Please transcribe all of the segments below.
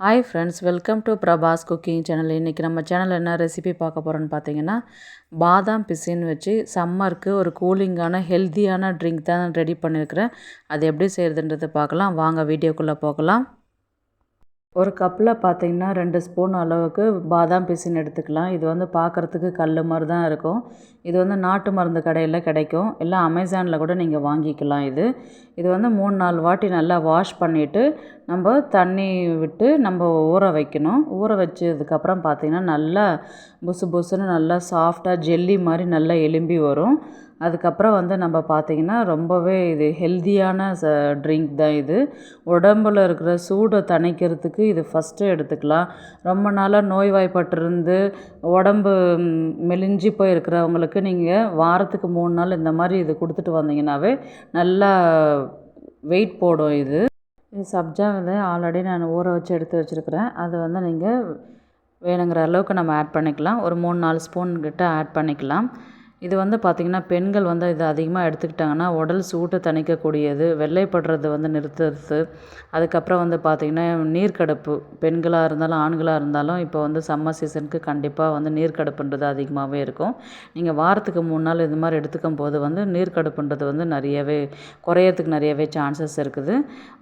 Hi friends welcome to Prabhas cooking channel இன்றைக்கி நம்ம சேனலில் என்ன ரெசிபி பார்க்க போகிறோன்னு பார்த்தீங்கன்னா பாதாம் பிசின்னு வச்சு சம்மருக்கு ஒரு கூலிங்கான ஹெல்த்தியான ட்ரிங்க் தான் ரெடி பண்ணியிருக்கிறேன் அது எப்படி செய்கிறதுன்றது பார்க்கலாம். வாங்க வீடியோக்குள்ளே போகலாம். ஒரு கப்பில் பார்த்தீங்கன்னா ரெண்டு ஸ்பூன் அளவுக்கு பாதாம் பிசின் எடுத்துக்கலாம். இது வந்து பார்க்குறதுக்கு கல் மாதிரி தான் இருக்கும். இது வந்து நாட்டு மருந்து கடையில் கிடைக்கும். இல்லை அமேசானில் கூட நீங்கள் வாங்கிக்கலாம் இது. இது வந்து மூணு நாலு வாட்டி நல்லா வாஷ் பண்ணிவிட்டு நம்ம தண்ணி விட்டு நம்ம ஊற வைக்கணும். ஊற வச்சதுக்கப்புறம் பார்த்திங்கன்னா நல்லா புசு புசுன்னு நல்லா சாஃப்டாக ஜெல்லி மாதிரி நல்லா எலும்பி வரும். அதுக்கப்புறம் வந்து நம்ம பார்த்திங்கன்னா ரொம்பவே இது ஹெல்த்தியான ச ட்ரிங்க் தான் இது. உடம்புல இருக்கிற சூடை தணிக்கிறதுக்கு இது ஃபஸ்ட்டு எடுத்துக்கலாம். ரொம்ப நாளாக நோய்வாய்ப்பட்டிருந்து உடம்பு மெலிஞ்சு போய் இருக்கிறவங்களுக்கு நீங்கள் வாரத்துக்கு மூணு நாள் இந்த மாதிரி இது கொடுத்துட்டு வந்தீங்கன்னாவே நல்லா வெயிட் போடும் இது. இது சப்ஜா வந்து ஆல்ரெடி நான் ஊற வச்சு எடுத்து வச்சுருக்கிறேன். அது வந்து நீங்கள் வேணுங்கிற அளவுக்கு நம்ம ஆட் பண்ணிக்கலாம். ஒரு மூணு நாலு ஸ்பூன் கிட்ட ஆட் பண்ணிக்கலாம். இது வந்து பார்த்திங்கன்னா பெண்கள் வந்து இதை அதிகமாக எடுத்துக்கிட்டாங்கன்னா உடல் சூட்டை தணிக்கக்கூடியது வெள்ளைப்படுறது வந்து நிறுத்துறது. அதுக்கப்புறம் வந்து பார்த்திங்கன்னா நீர்க்கடுப்பு பெண்களாக இருந்தாலும் ஆண்களாக இருந்தாலும் இப்போ வந்து சம்மர் சீசனுக்கு கண்டிப்பாக வந்து நீர்க்கடுப்புன்றது அதிகமாகவே இருக்கும். நீங்கள் வாரத்துக்கு மூணு நாள் இது மாதிரி எடுத்துக்கும் போது வந்து நீர்க்கடுப்புன்றது வந்து நிறையவே குறையறதுக்கு நிறையவே சான்சஸ் இருக்குது.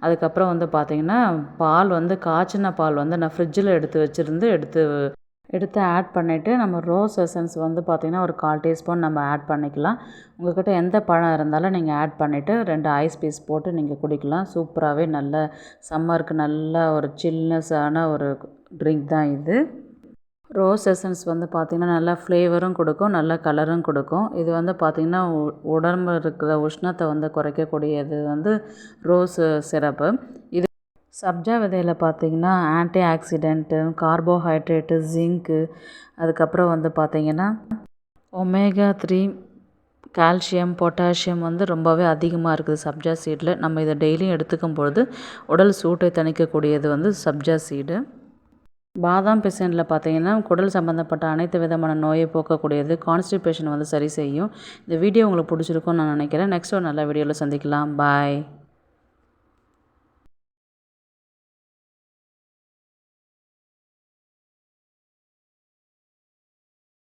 அதுக்கப்புறம் வந்து பார்த்திங்கன்னா பால் வந்து காய்ச்சின பால் வந்து நான் ஃப்ரிட்ஜில் எடுத்து வச்சுருந்து எடுத்து எடுத்து ஆட் பண்ணிவிட்டு நம்ம ரோஸ் எசன்ஸ் வந்து பார்த்திங்கன்னா ஒரு கால் டீஸ்பூன் நம்ம ஆட் பண்ணிக்கலாம். உங்கள்கிட்ட எந்த பழம் இருந்தாலும் நீங்கள் ஆட் பண்ணிவிட்டு ரெண்டு ஐஸ் பீஸ் போட்டு நீங்கள் குடிக்கலாம். சூப்பராகவே நல்ல சம்மருக்கு நல்ல ஒரு சில்னஸான ஒரு ட்ரிங்க் தான் இது. ரோஸ் எசன்ஸ் வந்து பார்த்திங்கன்னா நல்லா ஃப்ளேவரும் கொடுக்கும் நல்ல கலரும் கொடுக்கும். இது வந்து பார்த்திங்கன்னா உடம்பு இருக்கிற உஷ்ணத்தை வந்து குறைக்கக்கூடியது வந்து ரோஸ் சிரப்பு இது சப்ஜா விதையில் பார்த்திங்கன்னா ஆன்டி ஆக்சிடென்ட்டு கார்போஹைட்ரேட்டு ஜிங்க்கு அதுக்கப்புறம் வந்து பார்த்திங்கன்னா ஒமேகா த்ரீ கால்சியம் பொட்டாசியம் வந்து ரொம்பவே அதிகமாக இருக்குது சப்ஜா சீடில். நம்ம இதை டெய்லியும் எடுத்துக்கும் பொழுது உடல் சூட்டை தணிக்கக்கூடியது வந்து சப்ஜா சீடு. பாதாம் பிசனில் பார்த்தீங்கன்னா குடல் சம்மந்தப்பட்ட அனைத்து விதமான நோயை போக்கக்கூடியது. கான்ஸ்டிபேஷன் வந்து சரி செய்யும். இந்த வீடியோ உங்களுக்கு பிடிச்சிருக்கும்னு நான் நினைக்கிறேன். நெக்ஸ்ட் ஒரு நல்ல வீடியோவில் சந்திக்கலாம். பாய்.